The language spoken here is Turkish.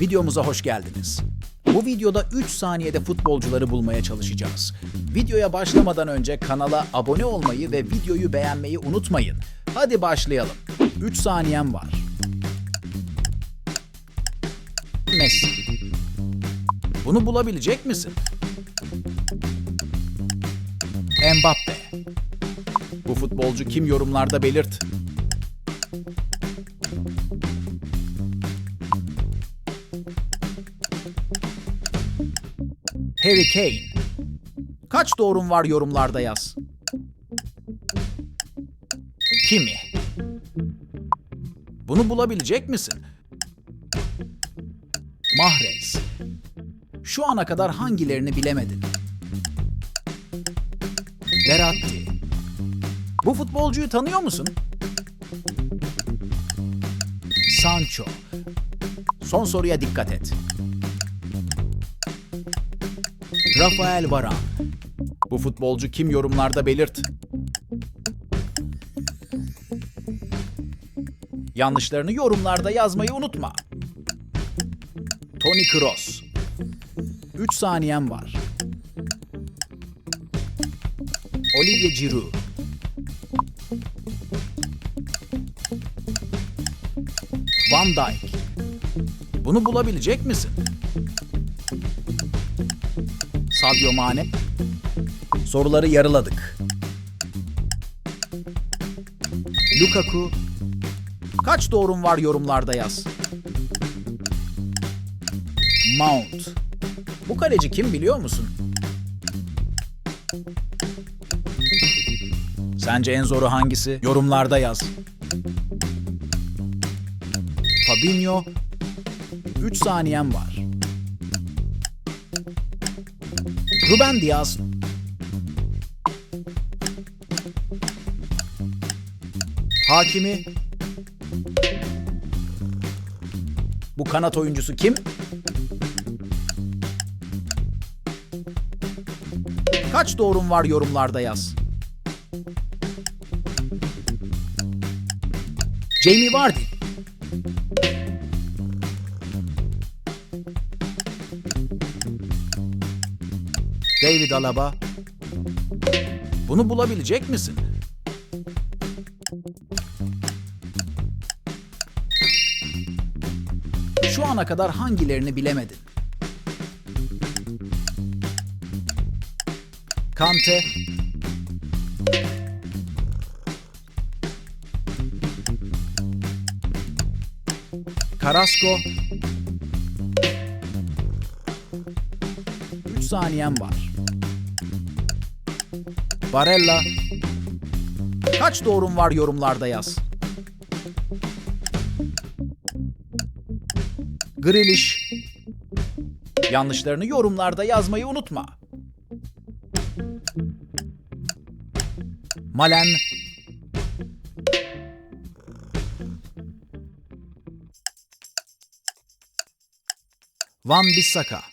Videomuza hoş geldiniz. Bu videoda 3 saniyede futbolcuları bulmaya çalışacağız. Videoya başlamadan önce kanala abone olmayı ve videoyu beğenmeyi unutmayın. Hadi başlayalım. 3 saniyem var. Messi. Bunu bulabilecek misin? Mbappe. Bu futbolcu kim yorumlarda belirt. Harry Kane. Kaç doğrum var yorumlarda yaz. Kimi? Bunu bulabilecek misin? Mahrez. Şu ana kadar hangilerini bilemedin? Verratti. Bu futbolcuyu tanıyor musun? Sancho. Son soruya dikkat et. Rafael Varane. Bu futbolcu kim yorumlarda belirt. Yanlışlarını yorumlarda yazmayı unutma. Toni Kroos. 3 saniyem var. Olivier Giroud. Van Dijk. Bunu bulabilecek misin? Sadio Mane. Soruları yarıladık. Lukaku. Kaç doğrum var yorumlarda yaz. Mount. Bu kaleci kim biliyor musun? Sence en zoru hangisi? Yorumlarda yaz. Fabinho. 3 saniyem var. Ruben Diaz. Hakimi. Bu kanat oyuncusu kim? Kaç doğrum var yorumlarda yaz. Jamie Vardy. David Alaba. Bunu bulabilecek misin? Şu ana kadar hangilerini bilemedin? Kante. Carrasco. 3 saniyem var. Barella. Kaç doğrum var yorumlarda yaz. Grealish. Yanlışlarını yorumlarda yazmayı unutma. Malen. Van Bissaka.